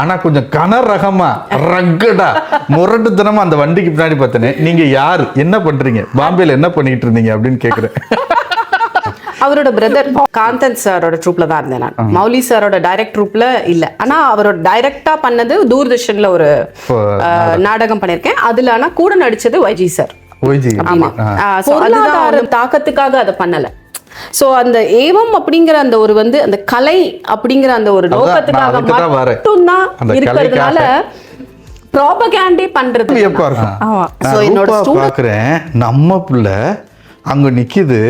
ஆனா கொஞ்சம் கன ரகமா ரக்கடா முரட்டுத்தனமா அந்த வண்டிக்கு பின்னாடி பார்த்தனே நீங்க யாரு? என்ன பண்றீங்க? பாம்பேல என்ன பண்ணிட்டு இருந்தீங்க அப்படின்னு கேக்குறேன். அவரோட பிரதர் காந்தன் சாரோட ட்ரூப்ல தான் இருந்தேன் நான். மௌலி சாரோட டைரக்ட் ட்ரூப்ல இல்ல. ஆனா அவரோட டைரக்டா பண்ணது தூர்தர்ஷன்ல ஒரு நாடகம். பண்ணிருக்கேன். அதுல ஆனா கூட நடிச்சது வைஜி சார் ஆமா. பொருளாதார தாக்கத்துக்காக அதை பண்ணல. சோ அந்த ஏவம் அப்படிங்கிற அந்த ஒரு வந்து அந்த கலை அப்படிங்கிற அந்த ஒரு நோக்கத்துக்காக. மட்டும்தான் இருக்கிறதுனால ப்ராபகேண்டே பண்றது ஆமா. சோ என்னோட நம்ம பிள்ளை அங்க நிக்குது.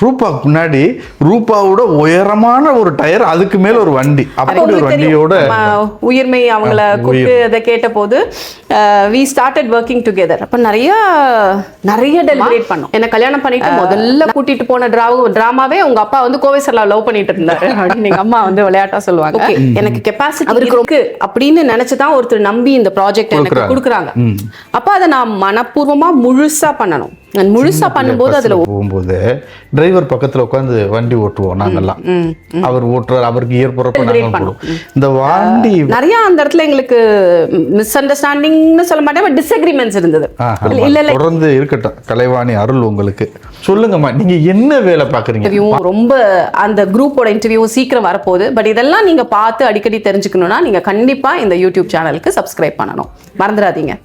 ரூபாக்கு முன்னாடி ரூபாவோட உயரமான ஒரு டயர் அதுக்கு மேல ஒரு வண்டி. அப்படி ஒரு வண்டியோட உயிர்மை அவங்கள கூப்பிட்டு அதை கேட்ட போது வி ஸ்டார்டட் ஒர்க்கிங் டுகெதர் அப்ப நிறைய நிறைய டெலிபரேட் பண்ணோம். என்ன கல்யாணம் பண்ணிட்டு முதல்ல கூட்டிட்டு போன டிராமா டிராமாவே உங்க அப்பா வந்து கோவை சரலா லவ் பண்ணிட்டு இருந்தாரு. அப்படின்னு எங்க அம்மா வந்து விளையாட்டா சொல்லுவாங்க. Okay, எனக்கு கெப்பாசிட்டி அவருக்கு இருக்கு அப்படின்னு நினைச்சுதான் ஒருத்தர் நம்பி இந்த ப்ராஜெக்ட் எனக்கு கொடுக்குறாங்க. கொடுக்குறாங்க. அப்ப அதை நான் மனப்பூர்வமா முழுசா பண்ணணும். நான் முழுசா பண்ணும்போது அதுல போகும்போது டிரைவர் பக்கத்துல உட்காந்து வண்டி ஓட்டுவோம் நாங்கெல்லாம். அவர் ஓட்டுறாரு அவருக்கு இயர் போறப்ப நாங்க போடுவோம். இந்த வண்டி நிறைய அந்த இடத்துல எங்களுக்கு மிஸ் அண்டர்ஸ்டாண்டிங்னு சொல்ல மாட்டேன் டிஸ்அக்ரிமெண்ட்ஸ் இருந்தது. இல்ல இல்ல தொடர்ந்து இருக்கட்டும். கலைவாணி அருள் உங்களுக்கு. சொல்லுங்கம்மா நீங்க என்ன வேலை பாக்குறீங்க இன்டர்வியூவும் ரொம்ப அந்த குரூப்போட இன்டர்வியூவும் சீக்கிரம் வரப்போகுது பட் இதெல்லாம் நீங்க பார்த்து அடிக்கடி தெரிஞ்சுக்கணும்னா நீங்க கண்டிப்பா இந்த யூடியூப் சேனலுக்கு சப்ஸ்கிரைப் பண்ணணும். மறந்துடாதீங்க.